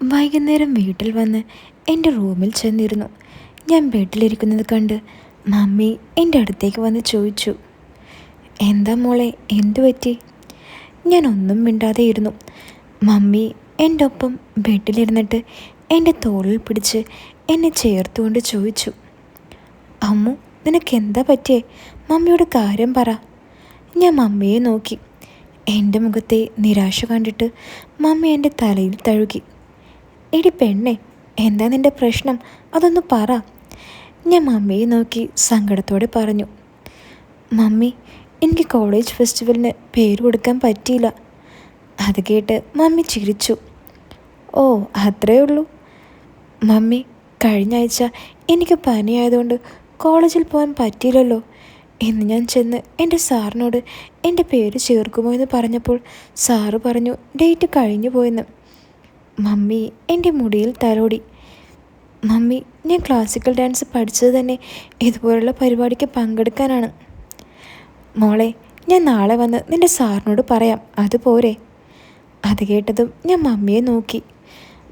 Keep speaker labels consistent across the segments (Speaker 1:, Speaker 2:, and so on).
Speaker 1: വൈകുന്നേരം വീട്ടിൽ വന്ന് എന്റെ റൂമിൽ ചെന്നിരുന്നു. ഞാൻ ബെഡിലിരിക്കുന്നത് കണ്ട് മമ്മി എന്റെ അടുത്തേക്ക് വന്ന് ചോദിച്ചു എന്താ മോളെ എന്തു പറ്റി? ഞാൻ ഒന്നും മിണ്ടാതെ ഇരുന്നു. മമ്മി എന്റെ ഒപ്പം വീട്ടിലിരുന്നിട്ട് എന്റെ തോളിൽ പിടിച്ച് എന്നെ ചേർത്തുകൊണ്ട് ചോദിച്ചു അമ്മു നിനക്ക് എന്താ പറ്റിയേ? മമ്മിയോട് കാര്യം പറ. ഞാൻ മമ്മിയെ നോക്കി. എന്റെ മുഖത്തെ നിരാശ കണ്ടിട്ട് മമ്മി എന്റെ തലയിൽ തഴുകി. എടി പെണ്ണേ എന്താ നിന്റെ പ്രശ്നം? അതൊന്ന് പറ. ഞാൻ മമ്മിയെ നോക്കി സങ്കടത്തോടെ പറഞ്ഞു. മമ്മി എനിക്ക് കോളേജ് ഫെസ്റ്റിവലിന് പേര് കൊടുക്കാൻ പറ്റിയില്ല. അത് കേട്ട് മമ്മി ചിരിച്ചു. ഓ അത്രേ ഉള്ളൂ. മമ്മി കഴിഞ്ഞ ആഴ്ച എനിക്ക് പനിയായതുകൊണ്ട് കോളേജിൽ പോകാൻ പറ്റിയില്ലല്ലോ. എന്ന് ഞാൻ ചെന്ന് എന്റെ സാറിനോട് എന്റെ പേര് ചേർക്കുമോ എന്ന് പറഞ്ഞപ്പോൾ സാറ് പറഞ്ഞു ഡേറ്റ് കഴിഞ്ഞു പോയെന്ന് മമ്മി എന്റെ മുടിയിൽ തലോടി. മമ്മി ഞാൻ ക്ലാസിക്കൽ ഡാൻസ് പഠിച്ചത് തന്നെ ഇതുപോലുള്ള പരിപാടിക്ക് പങ്കെടുക്കാനാണ്. മോളെ ഞാൻ നാളെ വന്ന് നിന്റെ സാറിനോട് പറയാം അതുപോരെ അത് കേട്ടതും ഞാൻ മമ്മിയെ നോക്കി.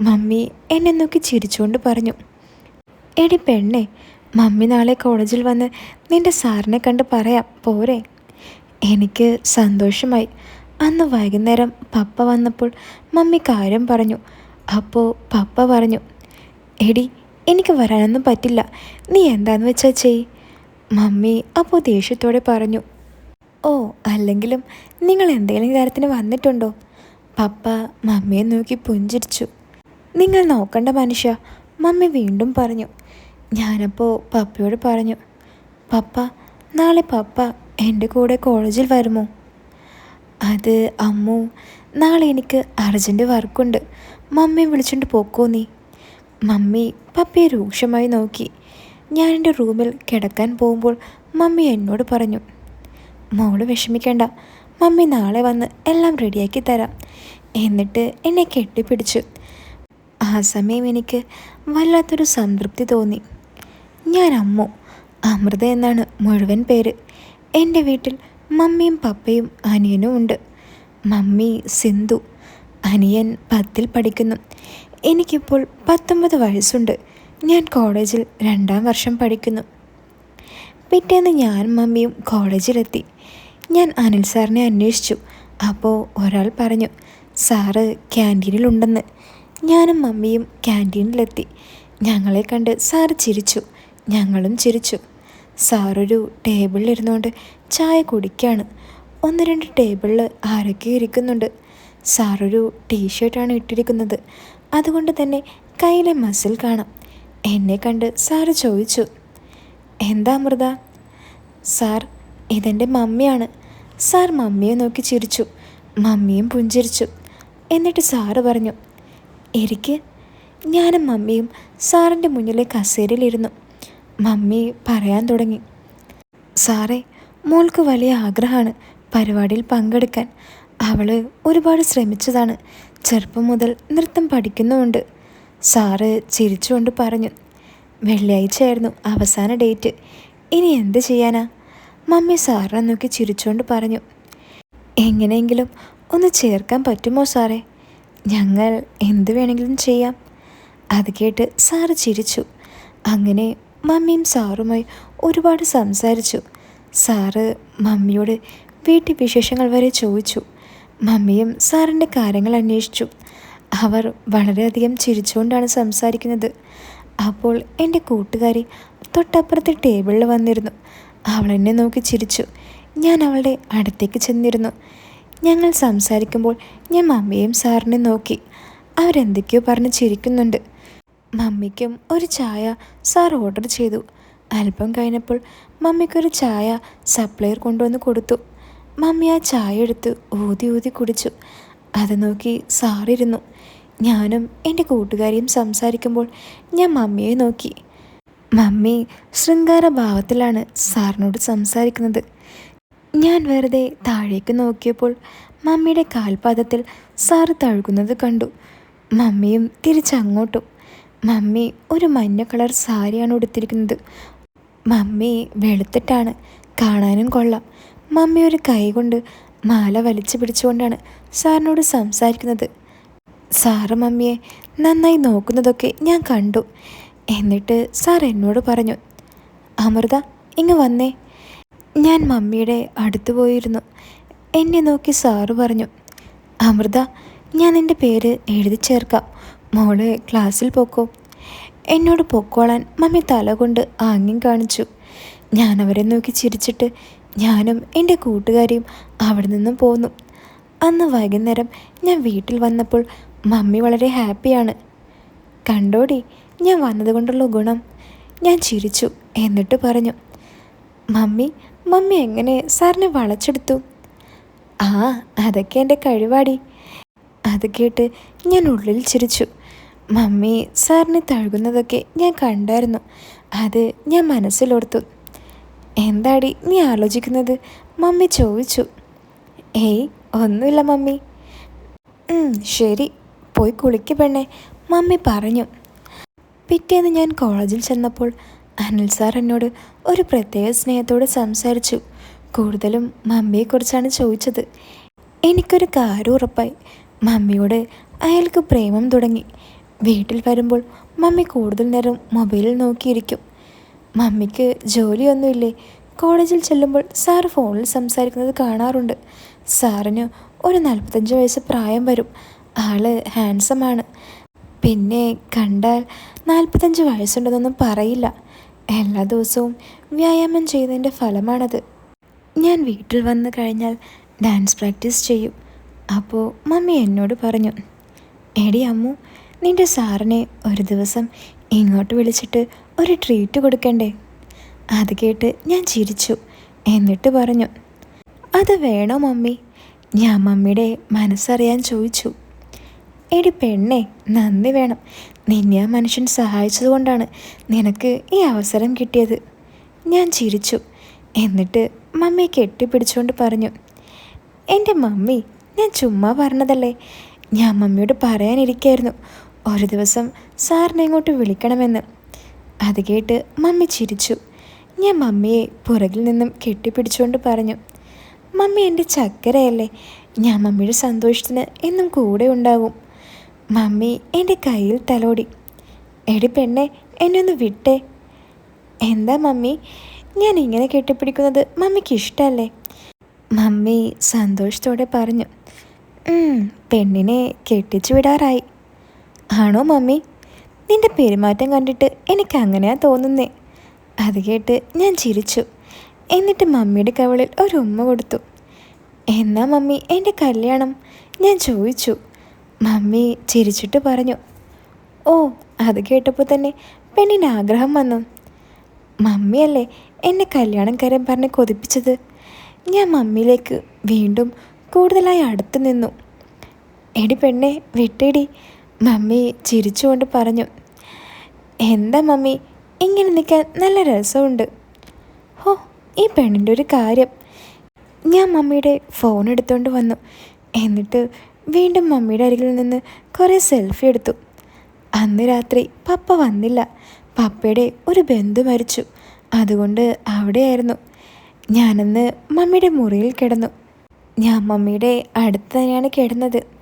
Speaker 1: മമ്മി എന്നെ നോക്കി ചിരിച്ചുകൊണ്ട് പറഞ്ഞു എടി പെണ്ണെ മമ്മി നാളെ കോളേജിൽ വന്ന് നിന്റെ സാറിനെ കണ്ട് പറയാം പോരെ. എനിക്ക് സന്തോഷമായി. അന്ന് വൈകുന്നേരം പപ്പ വന്നപ്പോൾ മമ്മി കാര്യം പറഞ്ഞു അപ്പോൾ പപ്പ പറഞ്ഞു എടി എനിക്ക് വരാനൊന്നും പറ്റില്ല. നീ എന്താന്ന് വെച്ചാൽ ചെയ്. മമ്മി അപ്പോൾ ദേഷ്യത്തോടെ പറഞ്ഞു ഓ അല്ലെങ്കിലും നിങ്ങൾ എന്തെങ്കിലും കാര്യത്തിന് വന്നിട്ടുണ്ടോ? പപ്പ മമ്മിയെ നോക്കി പുഞ്ചിരിച്ചു. നിങ്ങൾ നോക്കണ്ട മനുഷ്യ മമ്മി വീണ്ടും പറഞ്ഞു. ഞാനപ്പോൾ പപ്പയോട് പറഞ്ഞു പപ്പ നാളെ പപ്പ എന്റെ കൂടെ കോളേജിൽ വരുമോ? അത് അമ്മു നാളെ എനിക്ക് അർജന്റ് വർക്കുണ്ട്. മമ്മിയെ വിളിച്ചുകൊണ്ട് പോക്കോ നീ? മമ്മി പപ്പയെ രൂക്ഷമായി നോക്കി. ഞാൻ എന്റെ റൂമിൽ കിടക്കാൻ പോകുമ്പോൾ മമ്മി എന്നോട് പറഞ്ഞു മോൾ വിഷമിക്കേണ്ട മമ്മി നാളെ വന്ന് എല്ലാം റെഡിയാക്കി തരാം എന്നിട്ട് എന്നെ കെട്ടിപ്പിടിച്ചു. ആ സമയം എനിക്ക് വല്ലാത്തൊരു സംതൃപ്തി തോന്നി. ഞാൻ അമ്മു അമൃത എന്നാണ് മുഴുവൻ പേര്. എന്റെ വീട്ടിൽ മമ്മിയും പപ്പയും അനിയനും ഉണ്ട്. മമ്മി സിന്ധു അനിയൻ പത്തിൽ പഠിക്കുന്നു. എനിക്കിപ്പോൾ പത്തൊമ്പത് വയസ്സുണ്ട്. ഞാൻ കോളേജിൽ രണ്ടാം വർഷം പഠിക്കുന്നു. പിറ്റേന്ന് ഞാൻ മമ്മിയും കോളേജിലെത്തി. ഞാൻ അനിൽ സാറിനെ അന്വേഷിച്ചു. അപ്പോൾ ഒരാൾ പറഞ്ഞു സാറ് ക്യാന്റീനിലുണ്ടെന്ന്. ഞാനും മമ്മിയും ക്യാന്റീനിലെത്തി. ഞങ്ങളെ കണ്ട് സാറ് ചിരിച്ചു. ഞങ്ങളും ചിരിച്ചു. സാറൊരു ടേബിളിലിരുന്നുകൊണ്ട് ചായ കുടിക്കുകയാണ് ഒന്ന് രണ്ട് ടേബിളിൽ ആരൊക്കെ ഇരിക്കുന്നുണ്ട് സാറൊരു ടീഷർട്ടാണ് ഇട്ടിരിക്കുന്നത്. അതുകൊണ്ട് തന്നെ കയ്യിലെ മസിൽ കാണാം. എന്നെ കണ്ട് സാറ് ചോദിച്ചു എന്താ അമൃത? സാർ ഇതെന്റെ മമ്മിയാണ്. സാർ മമ്മിയെ നോക്കി ചിരിച്ചു. മമ്മിയും പുഞ്ചിരിച്ചു. എന്നിട്ട് സാറ് പറഞ്ഞു എനിക്ക് ഞാനും മമ്മിയും സാറിന്റെ മുന്നിലെ കസേരയിലിരുന്നു. മമ്മി പറയാൻ തുടങ്ങി സാറേ മോൾക്ക് വലിയ ആഗ്രഹമാണ്. പരിപാടിയിൽ പങ്കെടുക്കാൻ അവൾ ഒരുപാട് ശ്രമിച്ചതാണ്. ചെറുപ്പം മുതൽ നൃത്തം പഠിക്കുന്നുമുണ്ട്. സാറ് ചിരിച്ചുകൊണ്ട് പറഞ്ഞു വെള്ളിയാഴ്ചയായിരുന്നു അവസാന ഡേറ്റ്. ഇനി എന്ത് ചെയ്യാനാ? മമ്മി സാറിനെ നോക്കി ചിരിച്ചുകൊണ്ട് പറഞ്ഞു എങ്ങനെയെങ്കിലും ഒന്ന് ചേർക്കാൻ പറ്റുമോ സാറേ? ഞങ്ങൾ എന്ത് വേണമെങ്കിലും ചെയ്യാം. അത് കേട്ട് സാറ് ചിരിച്ചു. അങ്ങനെ മമ്മിയും സാറുമായി ഒരുപാട് സംസാരിച്ചു. സാറ് മമ്മിയോട് വീട്ടിൽ വിശേഷങ്ങൾ വരെ ചോദിച്ചു. മമ്മിയും സാറിന്റെ കാര്യങ്ങൾ അന്വേഷിച്ചു. അവർ വളരെയധികം ചിരിച്ചുകൊണ്ടാണ് സംസാരിക്കുന്നത്. അപ്പോൾ എന്റെ കൂട്ടുകാരി തൊട്ടപ്പുറത്തെ ടേബിളിൽ വന്നിരുന്നു. അവൾ എന്നെ നോക്കി ചിരിച്ചു. ഞാൻ അവളുടെ അടുത്തേക്ക് ചെന്നിരുന്നു. ഞങ്ങൾ സംസാരിക്കുമ്പോൾ ഞാൻ മമ്മിയും സാറിനെ നോക്കി. അവരെന്തൊക്കെയോ പറഞ്ഞ് ചിരിക്കുന്നുണ്ട്. മമ്മിക്കും ഒരു ചായ സാർ ഓർഡർ ചെയ്തു. അല്പം കഴിഞ്ഞപ്പോൾ മമ്മിക്കൊരു ചായ സപ്ലയർ കൊണ്ടുവന്ന് കൊടുത്തു. മമ്മി ആ ചായ എടുത്ത് ഊതി ഊതി കുടിച്ചു. അത് നോക്കി സാറിരുന്നു. ഞാനും എന്റെ കൂട്ടുകാരിയും സംസാരിക്കുമ്പോൾ ഞാൻ മമ്മിയെ നോക്കി. മമ്മി ശൃംഗാര ഭാവത്തിലാണ് സാറിനോട് സംസാരിക്കുന്നത്. ഞാൻ വെറുതെ താഴേക്ക് നോക്കിയപ്പോൾ മമ്മിയുടെ കാൽപാദത്തിൽ സാറ് തഴുകുന്നത് കണ്ടു. മമ്മിയും തിരിച്ചങ്ങോട്ടും മമ്മി ഒരു മഞ്ഞ കളർ സാരിയാണ് ഉടുത്തിരിക്കുന്നത്. മമ്മി വെളുത്തിട്ടാണ്. കാണാനും കൊള്ളാം. മമ്മി ഒരു കൈ കൊണ്ട് മാല വലിച്ചു പിടിച്ചുകൊണ്ടാണ് സാറിനോട് സംസാരിക്കുന്നത്. സാറ് മമ്മിയെ നന്നായി നോക്കുന്നതൊക്കെ ഞാൻ കണ്ടു. എന്നിട്ട് സാർ എന്നോട് പറഞ്ഞു അമൃത ഇങ്ങ് വന്നേ. ഞാൻ മമ്മിയുടെ അടുത്ത് പോയിരുന്നു. എന്നെ നോക്കി സാറ് പറഞ്ഞു അമൃത ഞാൻ എന്റെ പേര് എഴുതി ചേർക്കാം. മോൾ ക്ലാസ്സിൽ പോക്കോ. എന്നോട് പൊക്കോളാൻ മമ്മി തല കൊണ്ട് ആംഗ്യം കാണിച്ചു. ഞാൻ അവരെ നോക്കി ചിരിച്ചിട്ട് ഞാനും എന്റെ കൂട്ടുകാരിയും അവിടെ നിന്നും പോന്നു. അന്ന് വൈകുന്നേരം ഞാൻ വീട്ടിൽ വന്നപ്പോൾ മമ്മി വളരെ ഹാപ്പിയാണ്. കണ്ടോടി ഞാൻ വന്നതുകൊണ്ടുള്ള ഗുണം. ഞാൻ ചിരിച്ചു എന്നിട്ട് പറഞ്ഞു മമ്മി മമ്മി എങ്ങനെ സാറിനെ വളച്ചെടുത്തു? ആ അതൊക്കെ എന്റെ കഴിവാടി. അത് കേട്ട് ഞാൻ ഉള്ളിൽ ചിരിച്ചു. മമ്മി സാറിനെ തഴുകുന്നതൊക്കെ ഞാൻ കണ്ടായിരുന്നു. അത് ഞാൻ മനസ്സിലോർത്തു. എന്താടി നീ ആലോചിക്കുന്നത്? മമ്മി ചോദിച്ചു. ഏയ് ഒന്നുമില്ല മമ്മി. ശരി. പോയി കുളിക്ക് പെണ്ണെ. മമ്മി പറഞ്ഞു. പിറ്റേന്ന് ഞാൻ കോളേജിൽ ചെന്നപ്പോൾ അനിൽ സാർ എന്നോട് ഒരു പ്രത്യേക സ്നേഹത്തോട് സംസാരിച്ചു. കൂടുതലും മമ്മിയെക്കുറിച്ചാണ് ചോദിച്ചത്. എനിക്കൊരു കാര്യം ഉറപ്പായി. മമ്മിയോട് അയാൾക്ക് പ്രേമം തുടങ്ങി. വീട്ടിൽ വരുമ്പോൾ മമ്മി കൂടുതൽ നേരം മൊബൈലിൽ നോക്കിയിരിക്കും. മമ്മിക്ക് ജോലിയൊന്നുമില്ലേ? കോളേജിൽ ചെല്ലുമ്പോൾ സാർ ഫോണിൽ സംസാരിക്കുന്നത് കാണാറുണ്ട്. സാറിന് ഒരു നാൽപ്പത്തഞ്ച് വയസ്സ് പ്രായം വരും. ആൾ ഹാൻസമാണ്. പിന്നെ കണ്ടാൽ നാൽപ്പത്തഞ്ച് വയസ്സുണ്ടെന്നൊന്നും പറയില്ല. എല്ലാ ദിവസവും വ്യായാമം ചെയ്യുന്നതിന്റെ ഫലമാണത്. ഞാൻ വീട്ടിൽ വന്നു കഴിഞ്ഞാൽ ഡാൻസ് പ്രാക്ടീസ് ചെയ്യും. അപ്പോൾ മമ്മി എന്നോട് പറഞ്ഞു എടി അമ്മു നിന്റെ സാറിനെ ഒരു ദിവസം ഇങ്ങോട്ട് വിളിച്ചിട്ട് ഒരു ട്രീറ്റ് കൊടുക്കണ്ടേ? അത് കേട്ട് ഞാൻ ചിരിച്ചു. എന്നിട്ട് പറഞ്ഞു അത് വേണോ മമ്മി? ഞാൻ മമ്മിയുടെ മനസ്സറിയാൻ ചോദിച്ചു. എടി പെണ്ണേ നന്ദി വേണം. നിന്നെ ആ മനുഷ്യൻ സഹായിച്ചതുകൊണ്ടാണ് നിനക്ക് ഈ അവസരം കിട്ടിയത്. ഞാൻ ചിരിച്ചു. എന്നിട്ട് മമ്മിയെ കെട്ടിപ്പിടിച്ചുകൊണ്ട് പറഞ്ഞു എന്റെ മമ്മി ഞാൻ ചുമ്മാ പറഞ്ഞതല്ലേ? ഞാൻ മമ്മിയോട് പറയാനിരിക്കായിരുന്നു. ഒരു ദിവസം സാറിനെ ഇങ്ങോട്ട് വിളിക്കണമെന്ന്. അത് കേട്ട് മമ്മി ചിരിച്ചു. ഞാൻ മമ്മിയെ പുറകിൽ നിന്നും കെട്ടിപ്പിടിച്ചുകൊണ്ട് പറഞ്ഞു മമ്മി എന്റെ ചക്കരയല്ലേ ഞാൻ മമ്മിയുടെ സന്തോഷത്തിന് എന്നും കൂടെ ഉണ്ടാവും. മമ്മി എന്റെ കയ്യിൽ തലോടി എടി പെണ്ണെ എന്നെ ഒന്ന് വിട്ടേ. എന്താ മമ്മി ഞാൻ ഇങ്ങനെ കെട്ടിപ്പിടിക്കുന്നത് മമ്മിക്ക് ഇഷ്ടമല്ലേ മമ്മി സന്തോഷത്തോടെ പറഞ്ഞു പെണ്ണിനെ കെട്ടിച്ചു വിടാറായി. ആണോ മമ്മി? നിന്റെ പെരുമാറ്റം കണ്ടിട്ട് എനിക്ക് അങ്ങനെയാ തോന്നുന്നേ. അത് കേട്ട് ഞാൻ ചിരിച്ചു. എന്നിട്ട് മമ്മിയുടെ കവളിൽ ഒരു ഉമ്മ കൊടുത്തു. എന്നാ മമ്മി എന്റെ കല്യാണം? ഞാൻ ചോദിച്ചു. മമ്മി ചിരിച്ചിട്ട് പറഞ്ഞു. ഓ അത് കേട്ടപ്പോൾ തന്നെ പെണ്ണിന് ആഗ്രഹം വന്നു. മമ്മിയല്ലേ എന്നെ കല്യാണം കാര്യം പറഞ്ഞ് കൊതിപ്പിച്ചത്? ഞാൻ മമ്മിയിലേക്ക് വീണ്ടും കൂടുതലായി അടുത്ത് നിന്നു. എടി പെണ്ണെ വിട്ടേടി. മമ്മി ചിരിച്ചുകൊണ്ട് പറഞ്ഞു എന്താ മമ്മി? ഇങ്ങനെ നിൽക്കാൻ നല്ല രസമുണ്ട്. ഹോ ഈ പെണ്ണിന്റെ ഒരു കാര്യം. ഞാൻ മമ്മിയുടെ ഫോൺ എടുത്തുകൊണ്ട് വന്നു. എന്നിട്ട് വീണ്ടും മമ്മിയുടെ അരികിൽ നിന്ന് കുറേ സെൽഫി എടുത്തു. അന്ന് രാത്രി പപ്പ വന്നില്ല. പപ്പയുടെ ഒരു ബന്ധു മരിച്ചു. അതുകൊണ്ട് അവിടെയായിരുന്നു. ഞാനന്ന് മമ്മിയുടെ മുറിയിൽ കിടന്നു. ഞാൻ മമ്മിയുടെ അടുത്ത് തന്നെയാണ് കിടന്നത്.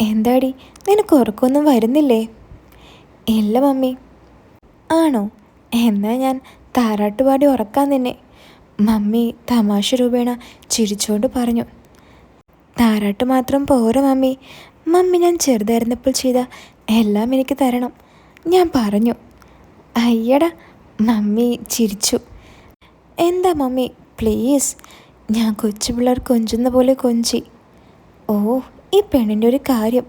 Speaker 1: എന്താടി? നിനക്ക് ഉറക്കമൊന്നും വരുന്നില്ലേ? ഇല്ല മമ്മി. ആണോ? എന്നാ ഞാൻ താരാട്ടുപാടി ഉറക്കാൻ തന്നെ മമ്മി തമാശ രൂപേണ ചിരിച്ചുകൊണ്ട് പറഞ്ഞു. താരാട്ട് മാത്രം പോരാ മമ്മി. മമ്മി ഞാൻ ചെറുതായിരുന്നപ്പോൾ ചെയ്ത എല്ലാം എനിക്ക് തരണം. ഞാൻ പറഞ്ഞു. അയ്യടാ മമ്മി ചിരിച്ചു. എന്താ മമ്മി? പ്ലീസ്. ഞാൻ കൊച്ചു പിള്ളേർ കൊഞ്ചുന്ന പോലെ കൊഞ്ചി. ഓ ഈ പെണ്ണിന്റെ ഒരു കാര്യം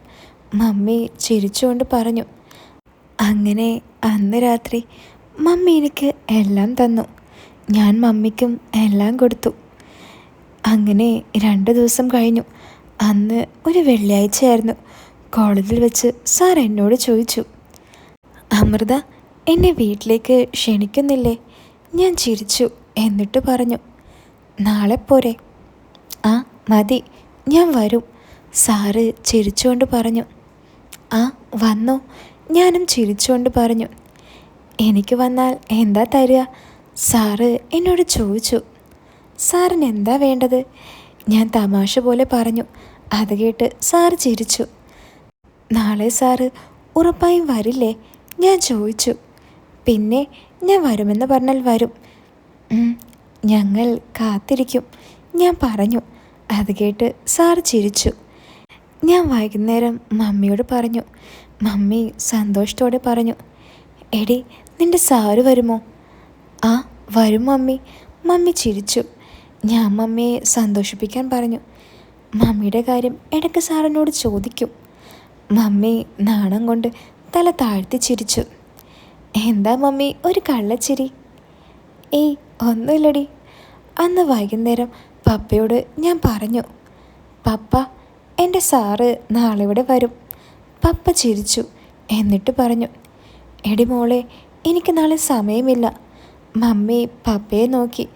Speaker 1: മമ്മി ചിരിച്ചുകൊണ്ട് പറഞ്ഞു. അങ്ങനെ അന്ന് രാത്രി മമ്മി എനിക്ക് എല്ലാം തന്നു. ഞാൻ മമ്മിക്കും എല്ലാം കൊടുത്തു. അങ്ങനെ രണ്ട് ദിവസം കഴിഞ്ഞു. അന്ന് ഒരു വെള്ളിയാഴ്ചയായിരുന്നു. കോളേജിൽ വെച്ച് സാർ എന്നോട് ചോദിച്ചു. അമൃത എന്നെ വീട്ടിലേക്ക് ക്ഷണിക്കുന്നില്ലേ? ഞാൻ ചിരിച്ചു എന്നിട്ട് പറഞ്ഞു. നാളെ പോരെ. ആ മതി. ഞാൻ വരും. സാറ് ചിരിച്ചുകൊണ്ട് പറഞ്ഞു. ആ വന്നു. ഞാനും ചിരിച്ചുകൊണ്ട് പറഞ്ഞു. എനിക്ക് വന്നാൽ എന്താ തരിക? സാറ് എന്നോട് ചോദിച്ചു. സാറിന് എന്താ വേണ്ടത്? ഞാൻ തമാശ പോലെ പറഞ്ഞു. അത് കേട്ട് സാറ് ചിരിച്ചു. നാളെ സാറ് ഉറപ്പായും വരില്ലേ? ഞാൻ ചോദിച്ചു. പിന്നെ ഞാൻ വരുമെന്ന് പറഞ്ഞാൽ വരും. ഞങ്ങൾ കാത്തിരിക്കും ഞാൻ പറഞ്ഞു. അത് കേട്ട് സാർ ചിരിച്ചു. ഞാൻ വൈകുന്നേരം മമ്മിയോട് പറഞ്ഞു. മമ്മി സന്തോഷത്തോടെ പറഞ്ഞു. എടി നിന്റെ സാറ് വരുമോ? ആ വരും മമ്മി. മമ്മി ചിരിച്ചു. ഞാൻ മമ്മിയെ സന്തോഷിപ്പിക്കാൻ പറഞ്ഞു. മമ്മിയുടെ കാര്യം ഇടയ്ക്ക് സാറിനോട് ചോദിക്കും. മമ്മി നാണം കൊണ്ട് തല താഴ്ത്തി ചിരിച്ചു. എന്താ മമ്മി ഒരു കള്ളച്ചിരി? ഏയ് ഒന്നുമില്ലടി. അന്ന് വൈകുന്നേരം പപ്പയോട് ഞാൻ പറഞ്ഞു. പപ്പ എന്റെ സാറ് നാളെ ഇവിടെ വരും. പപ്പ ചിരിച്ചു. എന്നിട്ട് പറഞ്ഞു എടി മോളെ എനിക്ക് നാളെ സമയമില്ല. മമ്മി പപ്പയെ നോക്കി.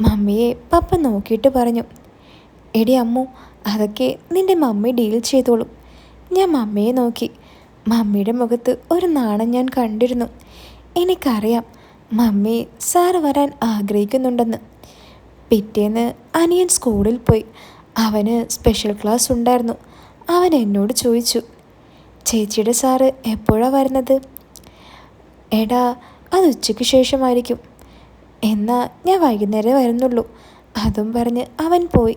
Speaker 1: മമ്മിയെ പപ്പ നോക്കിയിട്ട് പറഞ്ഞു എടി അമ്മു അതൊക്കെ നിന്റെ മമ്മി ഡീൽ ചെയ്തോളും. ഞാൻ മമ്മിയെ നോക്കി. മമ്മിയുടെ മുഖത്ത് ഒരു നാണം ഞാൻ കണ്ടിരുന്നു. എനിക്കറിയാം മമ്മി സാറ് വരാൻ ആഗ്രഹിക്കുന്നുണ്ടെന്ന്. പിറ്റേന്ന് അനിയൻ സ്കൂളിൽ പോയി. അവന് സ്പെഷ്യൽ ക്ലാസ് ഉണ്ടായിരുന്നു. അവൻ എന്നോട് ചോദിച്ചു ചേച്ചിയുടെ സാറ് എപ്പോഴാണ് വരുന്നത്? എടാ അത് ഉച്ചയ്ക്ക് ശേഷമായിരിക്കും. എന്നാൽ ഞാൻ വൈകുന്നേരം വരുന്നുള്ളൂ. അതും പറഞ്ഞ് അവൻ പോയി.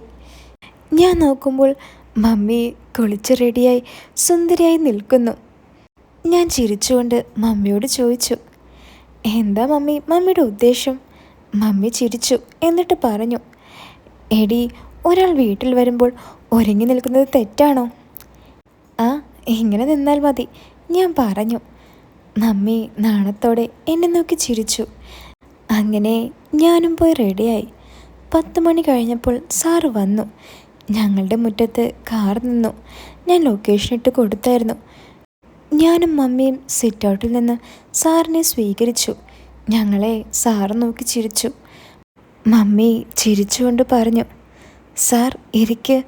Speaker 1: ഞാൻ നോക്കുമ്പോൾ മമ്മി കുളിച്ച് റെഡിയായി സുന്ദരിയായി നിൽക്കുന്നു. ഞാൻ ചിരിച്ചുകൊണ്ട് മമ്മിയോട് ചോദിച്ചു എന്താ മമ്മി? മമ്മിയുടെ ഉദ്ദേശം? മമ്മി ചിരിച്ചു എന്നിട്ട് പറഞ്ഞു എടി ഒരാൾ വീട്ടിൽ വരുമ്പോൾ ഒരുങ്ങി നിൽക്കുന്നത് തെറ്റാണോ? ആ ഇങ്ങനെ നിന്നാൽ മതി. ഞാൻ പറഞ്ഞു. മമ്മി നാണത്തോടെ എന്നെ നോക്കി ചിരിച്ചു. അങ്ങനെ ഞാനും പോയി റെഡിയായി. പത്ത് മണി കഴിഞ്ഞപ്പോൾ സാറ് വന്നു. ഞങ്ങളുടെ മുറ്റത്ത് കാർ നിന്നു. ഞാൻ ലൊക്കേഷൻ ഇട്ട് കൊടുത്തായിരുന്നു. ഞാനും മമ്മിയും സിറ്റ് ഔട്ടിൽ നിന്ന് സാറിനെ സ്വീകരിച്ചു. ഞങ്ങളെ സാറ് നോക്കി ചിരിച്ചു. മമ്മി ചിരിച്ചുകൊണ്ട് പറഞ്ഞു. സാർ ഇരിക്ക്.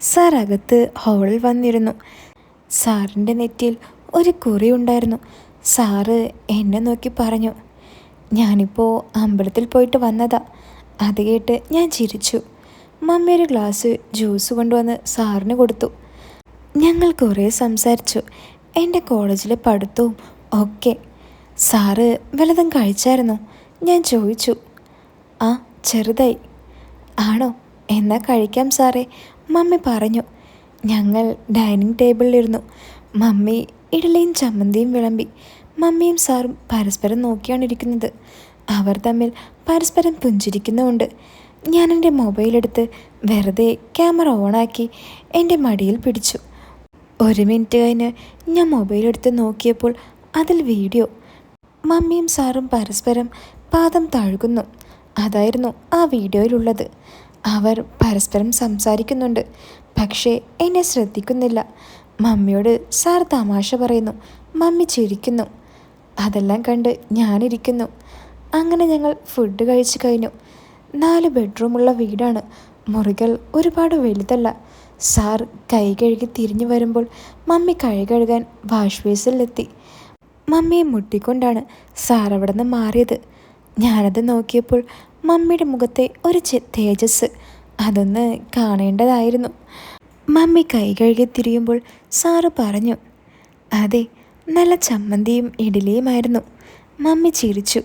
Speaker 1: സാർ അകത്ത് ഹോളിൽ വന്നിരുന്നു. സാറിന്റെ നെറ്റിയിൽ ഒരു കുറി ഉണ്ടായിരുന്നു. സാറ് എന്നെ നോക്കി പറഞ്ഞു ഞാനിപ്പോൾ അമ്പലത്തിൽ പോയിട്ട് വന്നതാ. അത് കേട്ട് ഞാൻ ചിരിച്ചു. മമ്മി ഒരു ഗ്ലാസ് ജ്യൂസ് കൊണ്ടുവന്ന് സാറിന് കൊടുത്തു. ഞങ്ങൾ കുറേ സംസാരിച്ചു. എന്റെ കോളേജിലെ പഠിത്തവും ഒക്കെ. സാറ് വല്ലതും കഴിച്ചായിരുന്നു? ഞാൻ ചോദിച്ചു. ആ ചെറുതായി. ആണോ? എന്നാ കഴിക്കാം സാറേ. മമ്മി പറഞ്ഞു. ഞങ്ങൾ ഡൈനിങ് ടേബിളിലിരുന്നു. മമ്മി ഇഡലിയും ചമ്മന്തിയും വിളമ്പി. മമ്മിയും സാറും പരസ്പരം നോക്കിയാണ് ഇരിക്കുന്നത്. അവർ തമ്മിൽ പരസ്പരം പുഞ്ചിരിക്കുന്നുമുണ്ട്. ഞാൻ എന്റെ മൊബൈലെടുത്ത് വെറുതെ ക്യാമറ ഓണാക്കി എന്റെ മടിയിൽ പിടിച്ചു. ഒരു മിനിറ്റ് കഴിഞ്ഞ് ഞാൻ മൊബൈലെടുത്ത് നോക്കിയപ്പോൾ അതിൽ വീഡിയോ. മമ്മിയും സാറും പരസ്പരം പാദം താഴുകുന്നു അതായിരുന്നു ആ വീഡിയോയിലുള്ളത്. അവർ പരസ്പരം സംസാരിക്കുന്നുണ്ട്. പക്ഷേ എന്നെ ശ്രദ്ധിക്കുന്നില്ല. മമ്മിയോട് സാർ തമാശ പറയുന്നു. മമ്മി ചിരിക്കുന്നു. അതെല്ലാം കണ്ട് ഞാനിരിക്കുന്നു. അങ്ങനെ ഞങ്ങൾ ഫുഡ് കഴിച്ചു കഴിഞ്ഞു. നാല് ബെഡ്റൂമുള്ള വീടാണ്. മുറികൾ ഒരുപാട് വലുതല്ല. സാർ കൈ കഴുകി തിരിഞ്ഞു വരുമ്പോൾ മമ്മി കൈ കഴുകാൻ വാഷ് ബേസിലെത്തി മമ്മിയെ മുട്ടിക്കൊണ്ടാണ് സാർ അവിടെ നിന്ന് മാറിയത്. ഞാനത് നോക്കിയപ്പോൾ മമ്മിയുടെ മുഖത്തെ ഒരു തേജസ് അതൊന്ന് കാണേണ്ടതായിരുന്നു. മമ്മി കൈ കഴുകി തിരിയുമ്പോൾ സാറ് പറഞ്ഞു അതെ നല്ല ചമ്മന്തിയും ഇഡലിയുമായിരുന്നു മമ്മി ചിരിച്ചു.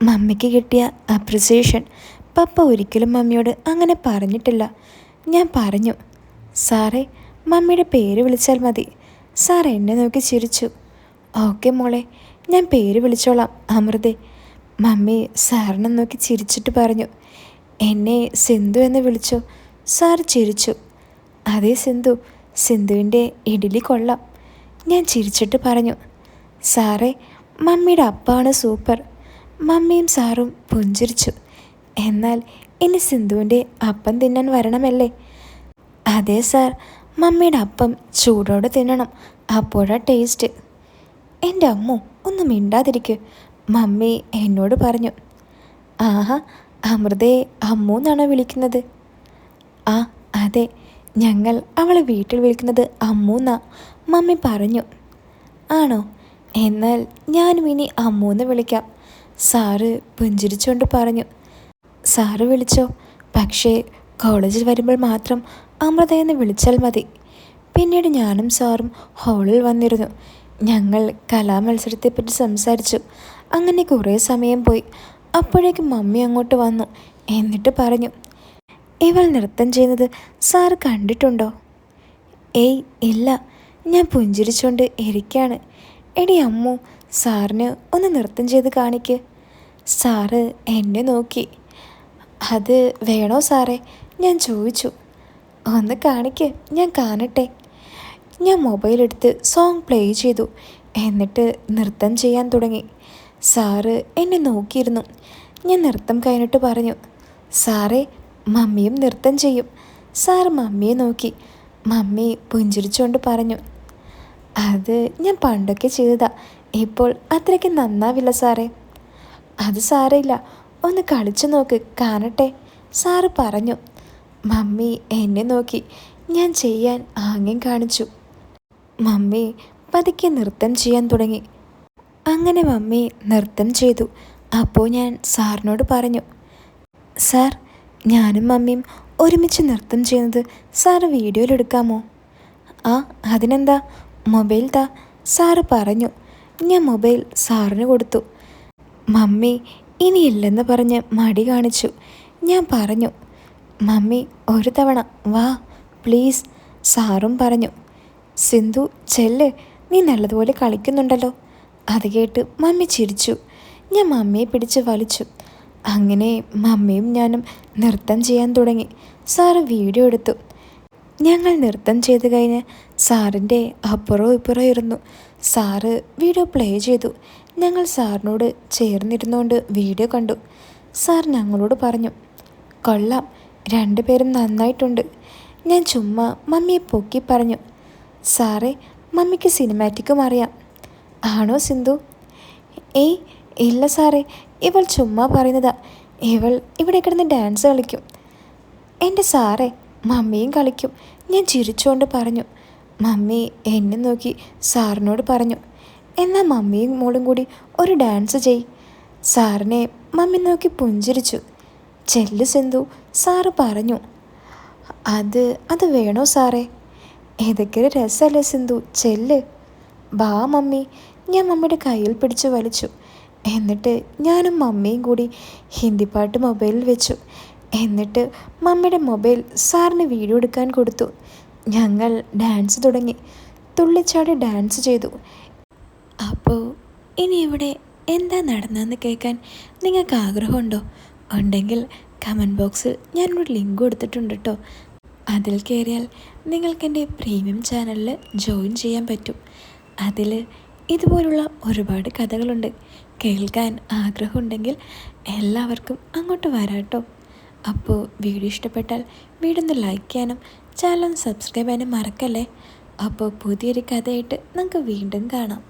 Speaker 1: മമ്മിക്ക് കിട്ടിയ അപ്രിസിയേഷൻ പപ്പ ഒരിക്കലും മമ്മിയോട് അങ്ങനെ പറഞ്ഞിട്ടില്ല. ഞാൻ പറഞ്ഞു സാറേ മമ്മിയുടെ പേര് വിളിച്ചാൽ മതി. സാർ എന്നെ നോക്കി ചിരിച്ചു. ഓക്കെ മോളെ ഞാൻ പേര് വിളിച്ചോളാം അമൃതേ. മമ്മി സാറിനെ നോക്കി ചിരിച്ചിട്ട് പറഞ്ഞു എന്നെ സിന്ധു എന്ന് വിളിച്ചു. സാർ ചിരിച്ചു. അതേ സിന്ധു സിന്ധുവിന്റെ ഇഡലി കൊള്ളാം. ഞാൻ ചിരിച്ചിട്ട് പറഞ്ഞു സാറേ മമ്മിയുടെ അപ്പാണ് സൂപ്പർ. മമ്മിയും സാറും പുഞ്ചിരിച്ചു. എന്നാൽ ഇനി സിന്ധുവിന്റെ അപ്പം തിന്നാൻ വരണമല്ലേ? അതെ സാർ മമ്മിയുടെ അപ്പം ചൂടോടെ തിന്നണം. അപ്പോഴാ ടേസ്റ്റ്. എന്റെ അമ്മു ഒന്ന് മിണ്ടാതിരിക്കുക മമ്മി എന്നോട് പറഞ്ഞു ആഹാ അമൃതയെ അമ്മു എന്നാണോ വിളിക്കുന്നത്? ആ അതെ ഞങ്ങൾ അവളെ വീട്ടിൽ വിളിക്കുന്നത് അമ്മു മമ്മി പറഞ്ഞു. ആണോ? എന്നാൽ ഞാനും ഇനി അമ്മൂന്ന് വിളിക്കാം സാറ് പുഞ്ചിരിച്ചുകൊണ്ട് പറഞ്ഞു. സാറ് വിളിച്ചോ? പക്ഷേ കോളേജിൽ വരുമ്പോൾ മാത്രം അമൃത എന്ന് വിളിച്ചാൽ മതി. പിന്നീട് ഞാനും സാറും ഹോളിൽ വന്നിരുന്നു. ഞങ്ങൾ കലാമത്സരത്തെപ്പറ്റി സംസാരിച്ചു. അങ്ങനെ കുറേ സമയം പോയി. അപ്പോഴേക്കും മമ്മി അങ്ങോട്ട് വന്നു. എന്നിട്ട് പറഞ്ഞു ഇവൾ നൃത്തം ചെയ്യുന്നത് സാർ കണ്ടിട്ടുണ്ടോ? ഏയ് ഇല്ല. ഞാൻ പുഞ്ചിരിച്ചുകൊണ്ട് ഇരിക്കുകയാണ് എടി അമ്മു സാറിന് ഒന്ന് നൃത്തം ചെയ്ത് കാണിക്ക്. സാറ് എന്നെ നോക്കി. അത് വേണോ സാറേ? ഞാൻ ചോദിച്ചു. ഒന്ന് കാണിക്ക് ഞാൻ കാണട്ടെ. ഞാൻ മൊബൈൽ എടുത്ത് സോങ് പ്ലേ ചെയ്തു. എന്നിട്ട് നൃത്തം ചെയ്യാൻ തുടങ്ങി. സാറ് എന്നെ നോക്കിയിരുന്നു. ഞാൻ നൃത്തം കഴിഞ്ഞിട്ട് പറഞ്ഞു സാറേ മമ്മിയും നൃത്തം ചെയ്യും. സാർ മമ്മിയെ നോക്കി. മമ്മി പുഞ്ചിരിച്ചുകൊണ്ട് പറഞ്ഞു അത് ഞാൻ പണ്ടൊക്കെ ചെയ്തതാ. ഇപ്പോൾ അത്രയ്ക്ക് നന്നാവില്ല സാറേ. അത് സാരമില്ല ഒന്ന് കളിച്ചു നോക്ക് കാണട്ടെ. സാറ് പറഞ്ഞു. മമ്മി എന്നെ നോക്കി. ഞാൻ ചെയ്യാൻ ആംഗ്യം കാണിച്ചു. മമ്മി പതുക്കെ നൃത്തം ചെയ്യാൻ തുടങ്ങി. അങ്ങനെ മമ്മി നൃത്തം ചെയ്തു. അപ്പോൾ ഞാൻ സാറിനോട് പറഞ്ഞു സാർ ഞാനും മമ്മിയും ഒരുമിച്ച് നൃത്തം ചെയ്യുന്നത് സാറ് വീഡിയോയിലെടുക്കാമോ ആ അതിനെന്താ? മൊബൈൽ താ സാറ് പറഞ്ഞു. ഞാൻ മൊബൈൽ സാറിന് കൊടുത്തു. മമ്മി ഇനിയില്ലെന്ന് പറഞ്ഞ് മടി കാണിച്ചു. ഞാൻ പറഞ്ഞു മമ്മി ഒരു തവണ വാ പ്ലീസ് സാറും പറഞ്ഞു. സിന്ധു ചെല്ല് നീ നല്ലതുപോലെ കളിക്കുന്നുണ്ടല്ലോ. അത് കേട്ട് മമ്മി ചിരിച്ചു. ഞാൻ മമ്മിയെ പിടിച്ച് വലിച്ചു. അങ്ങനെ മമ്മിയും ഞാനും നൃത്തം ചെയ്യാൻ തുടങ്ങി. സാറ് വീഡിയോ എടുത്തു. ഞങ്ങൾ നൃത്തം ചെയ്ത് കഴിഞ്ഞ് സാറിന്റെ അപ്പുറവും ഇപ്പുറവും ഇരുന്നു. സാറ് വീഡിയോ പ്ലേ ചെയ്തു. ഞങ്ങൾ സാറിനോട് ചേർന്നിരുന്നുകൊണ്ട് വീഡിയോ കണ്ടു. സാർ ഞങ്ങളോട് പറഞ്ഞു കൊള്ളാം രണ്ടുപേരും നന്നായിട്ടുണ്ട്. ഞാൻ ചുമ്മാ മമ്മിയെ പൊക്കി പറഞ്ഞു. സാറേ മമ്മിക്ക് സിനിമാറ്റിക്കും അറിയാം. ആണോ സിന്ധു? ഏയ് ഇല്ല സാറേ ഇവൾ ചുമ്മാ പറയുന്നതാ. ഇവൾ ഇവിടെ കിടന്ന് ഡാൻസ് കളിക്കും. എന്റെ സാറേ മമ്മിയും കളിക്കും. ഞാൻ ചിരിച്ചുകൊണ്ട് പറഞ്ഞു. മമ്മി എന്നെ നോക്കി സാറിനോട് പറഞ്ഞു. എന്നാൽ മമ്മിയും മോളും കൂടി ഒരു ഡാൻസ് ചെയ്. സാറിനെ മമ്മി നോക്കി പുഞ്ചിരിച്ചു. ചെല്ലു സിന്ധു സാറ് പറഞ്ഞു. അത് അത് വേണോ സാറേ? ഏതൊക്കെ രസമല്ലേ സിന്ധു? ചെല്ല്. ബാ മമ്മി. ഞാൻ മമ്മിയുടെ കയ്യിൽ പിടിച്ച് വലിച്ചു. എന്നിട്ട് ഞാനും മമ്മിയും കൂടി ഹിന്ദി പാട്ട് മൊബൈലിൽ വെച്ചു. എന്നിട്ട് മമ്മിയുടെ മൊബൈൽ സാറിന് വീഡിയോ എടുക്കാൻ കൊടുത്തു. ഞങ്ങൾ ഡാൻസ് തുടങ്ങി. തുള്ളിച്ചാടി ഡാൻസ് ചെയ്തു. അപ്പോൾ ഇനി ഇവിടെ എന്താ നടന്നതെന്ന് കേൾക്കാൻ നിങ്ങൾക്ക് ആഗ്രഹമുണ്ടോ? ഉണ്ടെങ്കിൽ കമന്റ് ബോക്സിൽ ഞാനൊരു ലിങ്ക് കൊടുത്തിട്ടുണ്ട് കേട്ടോ. അതിൽ കയറിയാൽ നിങ്ങൾക്ക് എന്റെ പ്രീമിയം ചാനലിൽ ജോയിൻ ചെയ്യാൻ പറ്റും. അതിൽ ഇതുപോലുള്ള ഒരുപാട് കഥകളുണ്ട്. കേൾക്കാൻ ആഗ്രഹമുണ്ടെങ്കിൽ എല്ലാവർക്കും അങ്ങോട്ട് വരാട്ടോ അപ്പോൾ വീഡിയോ ഇഷ്ടപ്പെട്ടാൽ വീടൊന്ന് ലൈക്ക് ചെയ്യാനും ചാനൽ സബ്സ്ക്രൈബ് ചെയ്യാനും മറക്കല്ലേ? അപ്പോൾ പുതിയൊരു കഥയായിട്ട് നമുക്ക് വീണ്ടും കാണാം.